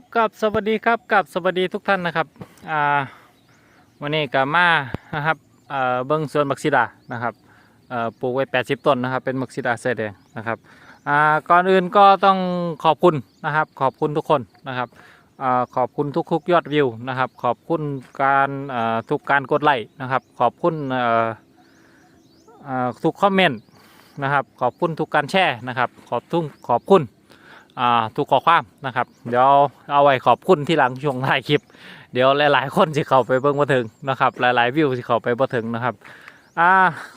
ครับกับสวัสดีครับกับสวัสดีทุกท่านนะครับอ่าวันนี้กับมานะครับเอ่อเบิ้งสวนมักซิดานะครับเอ่อปลูกไว้ 80 ต้นนะครับเป็นมักซิดาเสอแดงนะครับอ่าก่อนอื่นก็ต้องขอบคุณนะครับ ขอบคุณทุกคนนะครับอ่าขอบคุณทุกๆยอดวิวนะครับ ขอบคุณการเอ่อทุกการกดไลค์นะครับขอบคุณเอ่อเอ่อทุกคอมเมนต์นะครับขอบคุณทุกการแชร์นะครับขอบทุกขอบคุณ อ่าทุกข้อความนะครับ เดี๋ยวเอาไว้ขอบคุณที่หลังช่วงท้ายคลิป เดี๋ยวหลาย ๆ คนสิเข้าไปเบิ่งบ่ถึงนะครับ หลาย ๆ วิวสิเข้าไปบ่ถึงนะครับอ่า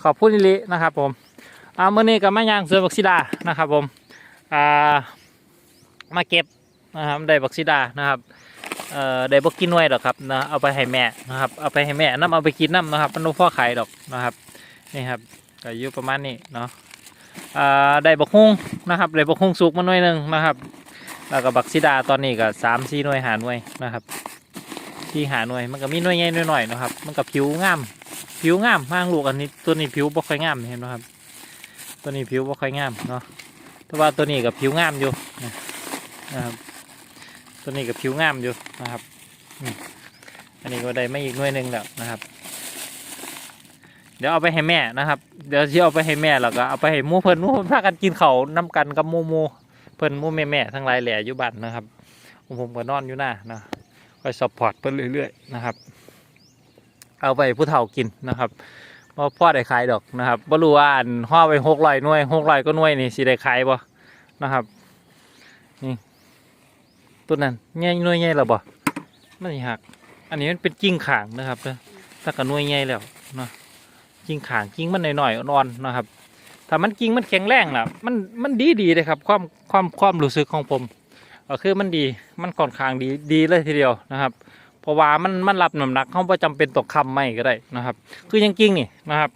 ขอบคุณอิลินะครับผมอ่ามื้อนี้ก็มาย่างเสวนบักซิดานะครับผมอ่ามาเก็บนะครับได้บักซิดานะครับเอ่อได้บ่กินหน่วยดอกครับนะเอาไปให้แม่นะครับเอาไปให้แม่นํเอาไปกินนํนะครับมันบ่พอขายดอกนะครับนี่ครับก็อยู่ประมาณนี้เนาะ ได้บักฮุ้งนะครับได้บักฮุ้งสุกมาหน่วยหนึ่งนะครับ แล้วก็บักซิดาตอนนี้ก็สามสี่หน่วยหาหน่วยนะครับที่หาหน่วยมันก็มีหน่วยใหญ่หน่วยหน่อยนะครับ มันก็ผิวงาม ผิวงามมากลูกอันนี้ตัวนี้ผิวบ่ค่อยงามเห็นไหมครับ ตัวนี้ผิวบ่ค่อยงามเนาะแต่ว่าตัวนี้กับผิวงามอยู่นะครับตัวนี้กับผิวงามอยู่นะครับอันนี้ก็ได้ไม่อีกหน่วยหนึ่งแล้วนะครับ เดี๋ยวเอาไปให้แม่นะครับ เดี๋ยวที่เอาไปให้แม่แล้วก็เอาไปให้มูเพิ่นมูเพิ่นพากันกินเขาน้กันกับมูมูเพิ่นมูแม่แม่ทั้งหลายแหล่อยู่บ้านนะครับผมก็นอนอยู่หน้านะคอยสปอร์ตเพิ่นเรื่อยๆนะครับ เอาไปผู้เฒ่ากินนะครับว่าพ่อได้ขายดอกนะครับบ่รู้ว่าอันห่อไปหกร้อยน่วยหกร้อยก็น่วยนี่สิได้ขายบ่นะครับนี่ต้นนั้นใหญ่น่วยใหญ่แล้วบ่ไมันสิหัก อันนี้มันเป็นกิ่งขางนะครับถ้าก็หน่วยใหญ่แล้วเนาะ กิ่งขางกิ่งมันหน่อยๆอ่อนๆนะครับถ้ามันกิ่งมันแข็งแรงล่ะมันมันดีดีเลยครับความความความรู้สึกของผมก็คือมันดีมันค่อนข้างดีดีเลยทีเดียวนะครับ เพราะว่ามันมันรับน้ำหนักเขาไ่จำเป็นตกคำไม่ก็ได้นะครับ คือยังกิ่งนี่นะครับ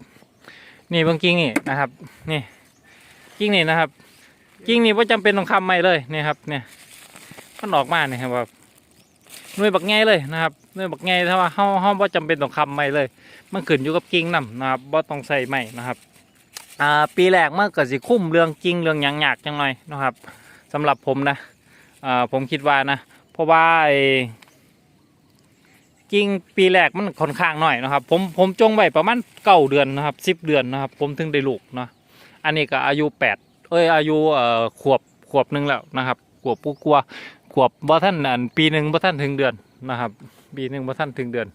นี่บางกิ่งนี่นะครับ นี่กิ่งนี่นะครับ กิ่งนี่ไ่จำเป็นต้องคำไม่เลยนี่ครับ เนี่ยมันออกมาเนี่ยครับ หน่วยบักไงเลยนะครับหน่วยบักไงถ้าว่าเขาเขาไ่จำเป็นต้องคำไม่เลย มันขึ้นอยู่กับกิ่งนํนะครับบ่ต้องใส่ไม้นะครับอ่าปีแรกมันก็สิคุ้มเรื่องกิ่งเรื่องหยังหยากจังหน่อยนะครับสำหรับผมนะอ่าผมคิดว่านะเพราะว่าไอ้กิ่งปีแรกมันค่อนข้างหน่อยนะครับ ผมผมจงไว้ประมาณเก้าเดือนนะครับสิบเดือนนะครับ ผมถึงได้ลูกเนาะอันนี้ก็อายุแปดเอ้ยอายุเอ่อขวบขวบหนึ่งแล้วนะครับขวบปุ๊กลัว วบบ่ท่านอันปีหนึ่งบ่ท่านถึงเดือนนะครับ ปีหนึ่งบ่ท่านถึงเดือน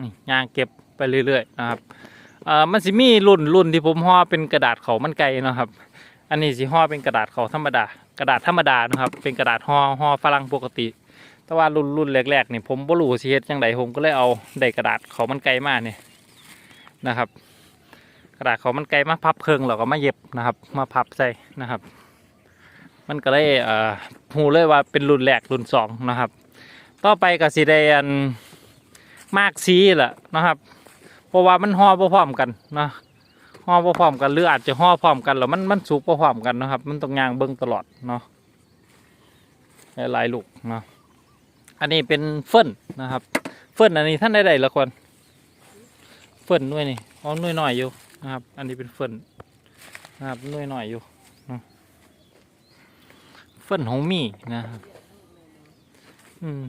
นี่ยางเก็บไปเรื่อยๆนะครับเอ่อมันสิมีรุ่นรุ่นที่ผมห่อเป็นกระดาษเขามันไก่นะครับ อันนี้สิห่อเป็นกระดาษเขาธรรมดา กระดาษธรรมดานะครับ เป็นกระดาษห่อห่อฝรั่งปกติ แต่ว่ารุ่นรุ่นแรกๆนี่ผมบ่รู้สิเฮ็ดจังไดผมก็เลยเอาได้กระดาษเขามันไก่มาเนี่ยนะครับ กระดาษเขามันไก่มาพับเครื่องแล้วก็มาเย็บนะครับ มาพับใส่นะครับ มันก็เลยเอ่อหูเลยว่าเป็นรุ่นแรกรุ่นสองนะครับ ต่อไปก็สิได้อันมากสีแหละนะครับ เพราะว่ามันห่อพร้อมกันนะห่อพร้อมกันหรืออาจจะห่อพร้อมกันแล้วมันมันสุกพร้อมกันนะครับ มันต้องยางเบิ้งตลอดเนาะหลายลูกเนาะอันนี้เป็นเฟิ่นนะครับ เฟิ่นอันนี้ท่านได้ใดละคนเฟิ่นด้วยนี่อ๋อน่วยหน่อยอยู่นะครับ อันนี้เป็นเฟิ่นนะครับน่วยหน่อยอยู่ ฟิ่นของมี่นะครับอืม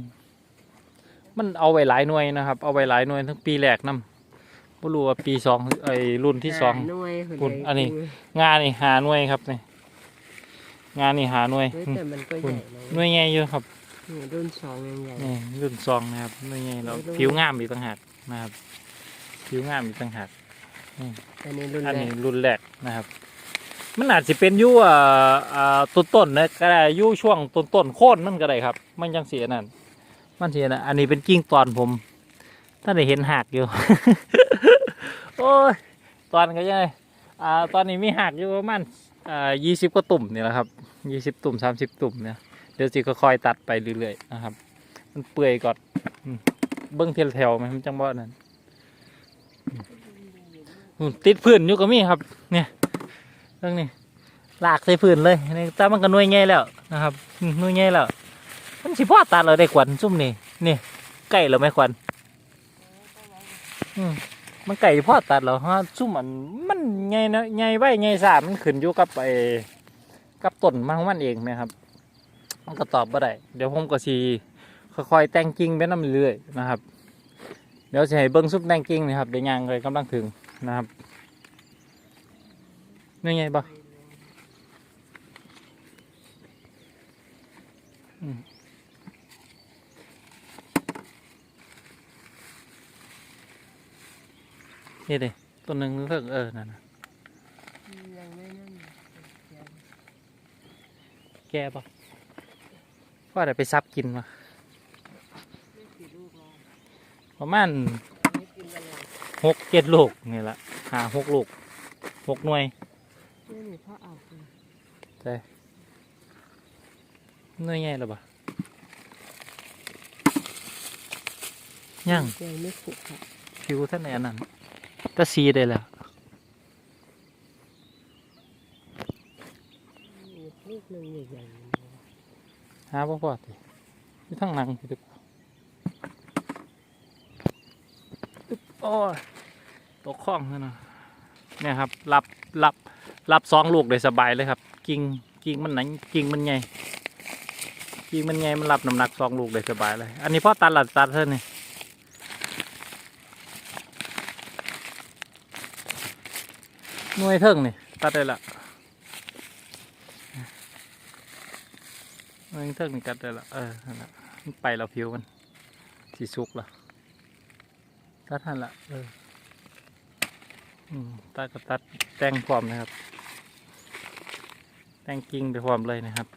มันเอาไว้หลายหน่วยนะครับ เอาไว้หลายหน่วยทั้งปีแรกนำบ่รู้ว่าปีสองไอ้รุ่นที่สองหาหน่วยคุณอันนี้ งานนี่หาหน่วยครับนี่งานนี่หาหน่วยเฮ้ยอืมแต่มันก็คุใหณญ่นะหน่วยใหญ่อยู่ครับนี่รุ่นสองยังใหญ่นี่รุ่นสองนะครับหน่วยใหญ่แล้วไม่รู้ผิวงามอีกต่างหากนะครับ ผิวงามอีกต่างหากอันนี้รุ่นอันแรนี้กรุ่นแรกนะครับ มันอาจจะเป็นยู่อ่าอ่าต้นต้นๆนะก็ได้ยู่ช่วงต้นต้นๆโค่นมันก็ได้ครับ มันยังเสียนั่นมันเสียนะอันนี้เป็นกิ้งตอนผมท่านได้เห็นหักอยู่ โอ้ยตอนก็ยังไงอ่าตอนนี้มีหักอยู่ประมาณอ่ายี่สิบกว่าตุ่มนี่แหละครับยี่สิบตุ่มสามสิบตุ่มเนี่ยเดี๋ยวสิค่อยๆตัดไปเรื่อยๆนะครับ มันเปื่อยก่อนเบิ้งเทียแถวไหมมันจังบ่นั่นติดพื้นอยู่ก็มีครับ เนี่ย เรื่องนี้ลากใส่พื้นเลยนี่แต่มันก็หน่วยใหญ่แล้วนะครับอืมหน่วยแล้วมันสิพ่อตัดเราได้ขวัญซุ่มนี่นี่ไก่เราไหม่ขวัญมันไก่พ่อตัดเราฮะซุ่มมันมันใหญ่นะใหญ่ไว้ใหญ่สามมันขึ้นอยู่กับไอ้กับต้นมันของมันเองนะครับ มันก็ตอบบ่ได้เดี๋ยวผมก็สิค่อยๆแต่งกิ่งไปน้ำเรื่อยนะครับ เดี๋ยวจะให้เบิ้งซุปแต่งกิ่งนะครับเดี๋ยวยางเลยกำลังถึงนะครับ นี่ไงบ่อืมนี่ดิต้นหนึ่งเพิ่งเออนั่นนะยังไม่นั่นแก่ปะว่าแต่ไปซับกินมาประมาณหกเจ็ดลูกนี่ละหาหกลูกหกหน่วย นี่พ่อเอาไปใช่หน่วยใหญ่หรอเปล่ายังยังไม่ขุกค่ะผิวท่านในอันนั้นแตะซีได้แล้วลูกหนึ่งใหญ่ๆอยู่นะหาพ่อพอสิที่ทั้งหนังพี่ตึกอึ๊บโอ้ตกข้องนั่นนะเนี่ยครับ รับรับ รับสองลูกได้สบายเลยครับ กิ่งกิ่งมันไหนกิ่งมันใหญ่กิ่งมันใหญ่มันรับน้ำหนักสองลูกได้สบายเลย อันนี้พ่อตัดหลัดตัดเท่านี่หน่วยเทิงนี่ตัดได้ละมันเทิงนี่กัดได้ละเออนั่นละมันไปแล้วผิวมันสีสุกละตัดทันละเออตัดก็ตัดแต่งพร้อมนะครับ แตงกิ่งไปพร้อมเลยนะครับ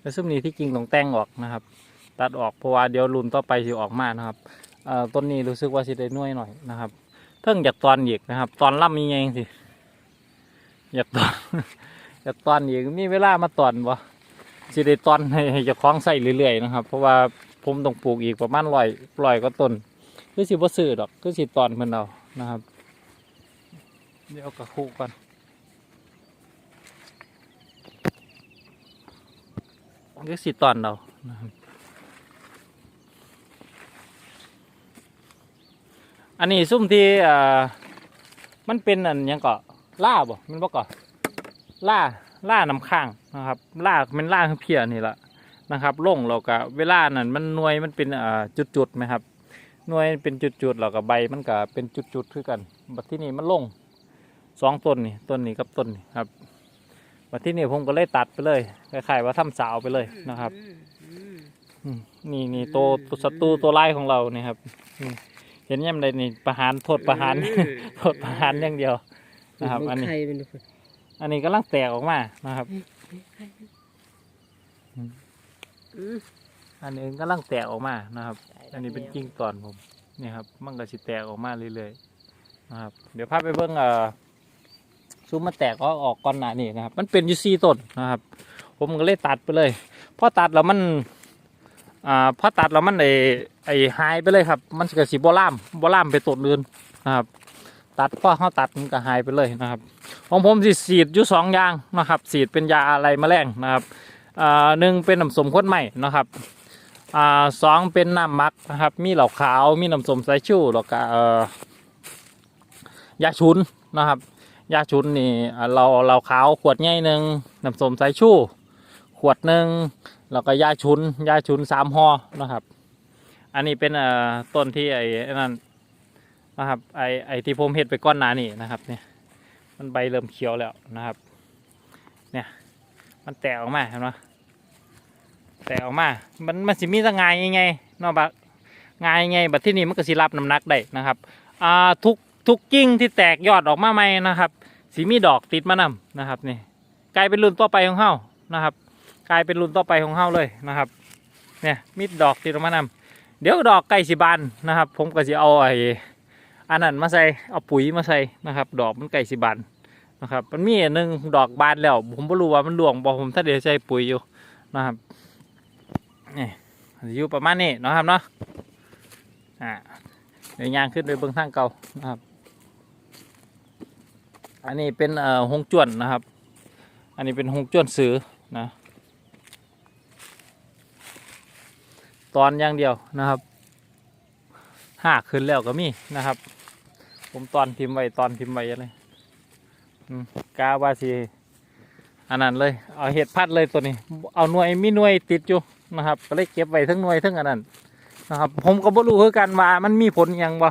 แล้วซุ่มนี้ที่กิ่งต้องแต่งออกนะครับ ตัดออกเพราะว่าเดี๋ยวรุ่นต่อไปสิออกมานะครับอ่อต้นนี้รู้สึกว่าสิได้น่วยหน่อยนะครับเทิงจากตอนอีกนะครับ ตอนล่ำมีไงสิอยากตอนอยากตอนอีกมีเวลามาตอนบ่สิได้ตอนให้ให้เจ้องใส่เรื่อยๆนะครับ เพราะว่าผมต้องปลูกอีกประมาณร้อยร้อยก็ต้นคือสิบ่ซื้อดอกคือสิตอนเพิ่นเอานะครับ เดี๋ยวกระคุก่อนคือสิตอนเราอันนี้ซุ่มที่มันเป็นอันยังเกาะล่าบ่มันบ่เกาะล่าล่าน้ำข้างนะครับล่าเป็นล่าเพียนี่แหละนะครับล่งเราก็เวลานั้นมันหน่วยมันเป็นจุดๆไหมครับหน่วยเป็นจุดๆแล้วก็ใบมันก็เป็นจุดๆคือกันบัดที่นี่มันล่ง สองต้นนี่ต้นนี้กับต้นนี้ครับบัดที่นี่ผมก็เลยตัดไปเลยคล้ายๆว่าทำสาวไปเลยนะครับอืมอืมอืมนี่นี่ตัวตัวศัตรูตัวไล่ของเรานี่ครับอืมเห็นยังไงนี่ประหารโทษประหารโทษประหารอย่างเดียวนะครับลูกอันนี้ไข่เป็นลูกอันนี้กำลังแตกออกมานะครับอืมอืมอันนี้กำลังแตกออกมานะครับ อันนี้เป็นกิ่งตอนผมนี่ครับ มันก็สิแตกออกมาเรื่อยๆนะครับ เดี๋ยวพาไปเบิ่งเอ่อ ซุ้มมันแตกก็ออกก่อนหน้านี่นะครับ มันเป็นยู่สี่ต้นนะครับ ผมก็เลยตัดไปเลยพอตัดแล้วมันอ่าพอตัดแล้วมันไอไอหายไปเลยครับ มันก็สิบ่ล่ามบ่ล่ามไปต้นอื่นนะครับ ตัดพอเขาตัดมันก็หายไปเลยนะครับของผมสิฉีดอยู่สองอย่างนะครับฉีดเป็นยาอะไรแมลงนะครับอ่าหนึ่งเป็นน้ำสมข้นใหม่นะครับอ่าสองเป็นน้ำมักนะครับ มีเหล่าขาวมีน้ำสมสายชูแล้วก็เอ่อยาชุนนะครับ ยาชุนนี่อ่าเราเราขาวขวดใหญ่หนึ่งน้ำส้มสายชูขวดหนึ่งแล้วก็ยาชุนยาชุนสามห่อนะครับ อันนี้เป็นต้นที่ไอ้นั่นนะครับไอ้ไอ้ที่ผมเห็ดไปก้อนหนานี่นะครับเนี่ยมันใบเริ่มเขียวแล้วนะครับ เนี่ยมันแตกออกมาเห็นไหมแตกออกมา มันมันสิมีแตะงายยังไงเนาะบักงายังไงบัดที่นี่มันก็สิรับน้ำหนักได้นะครับ อ่าทุกทุกกิ่งที่แตกยอดออกมาใหม่นะครับ สีมีดอกติดมานำนะครับนี่กลายเป็นรุ่นต่อไปของเฮานะครับ กลายเป็นรุ่นต่อไปของเฮาเลยนะครับเนี่ยมีดอกติดมานำเดี๋ยวดอกใกล้สิบานนะครับ ผมก็สิเอาไอ้อันนั้นมาใส่เอาปุ๋ยมาใส่นะครับ ดอกมันใกล้สิบานนะครับมันมีอันหนึ่งดอกบานแล้ว ผมไม่รู้ว่ามันหลวงบอกผมถ้าเดี๋ยวใส่ปุ๋ยอยู่นะครับนี่อยู่ประมาณนี้นะครับเนาะอ่าเดี๋ยวยางขึ้นไปเบื้องทางเก่านะครับ อันนี้เป็นเอ่อหงจวนนะครับ อันนี้เป็นหงจวนซื้อนะ ตอนอย่างเดียวนะครับหากขึ้นแล้วก็มีนะครับ ผมตอนทิมไว้ตอนทิมไว้อะไรกาวาสิอันนั้นเลย เอาเห็ดพัดเลยตัวนี้ เอาหน่วยมีหน่วยติดอยู่นะครับก็เลยเก็บไว้ทั้งหน่วยทั้งอันนั้นนะครับ ผมก็บ่รู้คือกันว่ามันมีผลยังบ่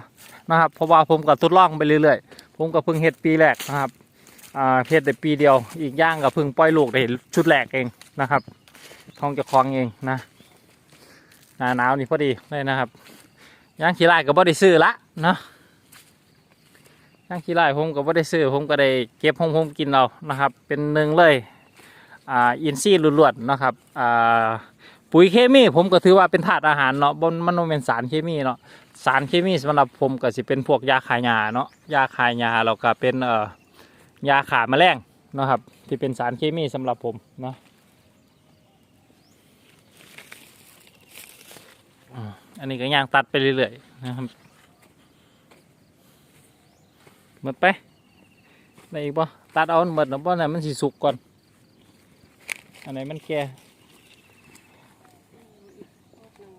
นะครับ เพราะว่าผมก็ทดลองไปเรื่อยๆ ผมก็เพิ่งเฮ็ดปีแรกนะครับเฮ็ดได้ปีเดียว อีกย่างก็เพิ่งปล่อยลูกได้ชุดแรกเองนะครับทองจะคลองเองนะหนาหนาวนี่พอดีเลยนะครับย่างขี้ไร่ก็บ่ได้ซื้อละเนาะย่างขี้ไร่ผมก็บ่ได้ซื้อผมก็ได้เก็บของผมกินเอานะครับ เป็นหนึ่งเลยอ่าอินทรีย์ล้วนๆนะครับอ่าปุ๋ยเคมีผมก็ถือว่าเป็นธาตุอาหารเนาะบนมันเป็นสารเคมีเนาะ สารเคมีสำหรับผมก็สิเป็นพวกยาขายยาเนาะยาขายยาแล้วก็เป็นเอ่อยาขาแมลงนะครับ ที่เป็นสารเคมีสำหรับผมเนาะอันนี้ก็ย่างตัดไปเรื่อยๆนะครับหมดไปได้อีกปะตัดเอาหมดแล้วเพราะไหนมันสิสุกก่อน อันไหนมันแก่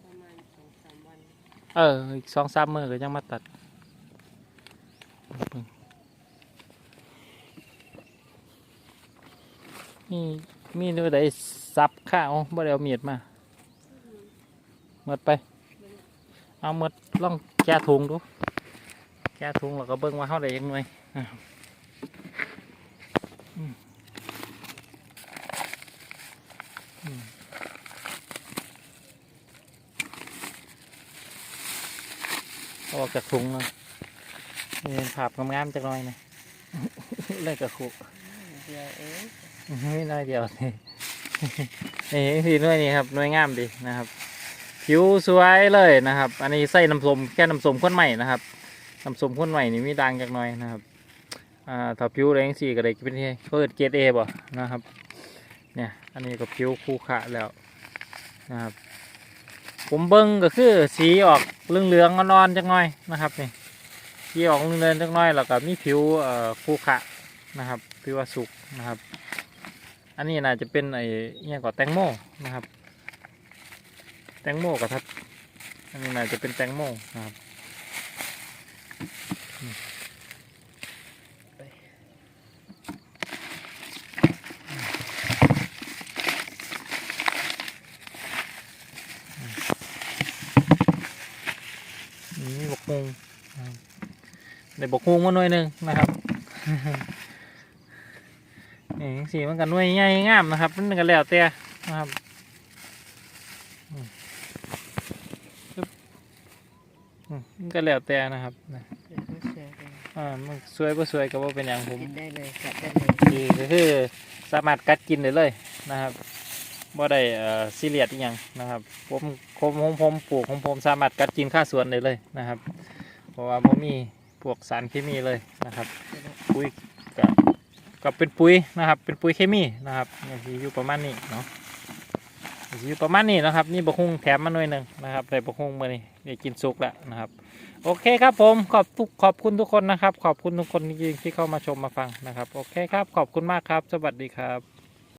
ประมาณสองสามวัน เออ อีกสองสามมือก็ยังมาตัดมีมีด้วยได้ซับข้าวบ่ได้เอามีดมาหมดไป เอาหมดล่องแก้ถุงดู แก้ถุงแล้วก็เบิ่งว่าเขาได้ยังไงอืม ออกจากถุงเลยนี่เป็นภาพงามๆจักหน่อยนะเลิกกับครูเดียวเองไม่น้อยเดียวนี่นี่สีหน่วยนี้ครับหน่วยงามดีนะครับ ผิวสวยเลยนะครับ อันนี้ใส่น้ำส้มแค่น้ำส้มข้นใหม่นะครับน้ำส้มข้นใหม่นี่มีดังจากหน่อยนะครับอ่าถ้าผิวแรงสีก็ได้เป็นที่เปิดเกรดเอบ่นะครับ เนี่ยอันนี้ก็ผิวคู่ขะแล้วนะครับ ผมเบิ้งก็คือสีออกเหลืองๆอ่อนๆจังหน่อยนะครับนี่สีออกเหลืองๆจังหน่อยแล้วก็มีผิวเอ่อคูขะนะครับผิวสุกนะครับ อันนี้น่าจะเป็นไอ้เนี่ยก็แตงโมนะครับ แตงโมกับทับอันนี้น่าจะเป็นแตงโมนะครับอืมอืมนี่บกฮุงนะครับ ได้บกฮุงมาหน่อยหนึ่งนะครับนี่สีมันกันหน่วยใหญ่งามนะครับมันก็แล้วแต่นะครับอืมมันก็แล้วแต่นะครับนะเดี๋ยวก็เสียเลยอ่ามันสวยบ่สวยก็บ่เป็นอย่างผมกินได้เลยกัดได้เลยดีก็คือสามารถกัดกินได้เลยนะครับบ่ได้เอ่อซีเรียสอีหยังนะครับผมผมผมผมปลูกของผมสามารถกัดกินข้าสวนได้เลยนะครับ เพราะว่าบ่มี พวกสารเคมีเลยนะครับปุ๋ยก็ก็เป็นปุ๋ยนะครับ เป็นปุ๋ยเคมีนะครับอยู่ประมาณนี้เนาะอยู่ประมาณนี้นะครับ นี่บะฮุงแถมมาหน่อยหนึ่งนะครับใส่บะฮุงมานี่ได้กินสุกแล้วนะครับ โอเคครับผมขอบทุกขอบคุณทุกคนนะครับ ขอบคุณทุกคนจริงๆที่เข้ามาชมมาฟังนะครับ โอเคครับ ขอบคุณมากครับ สวัสดีครับ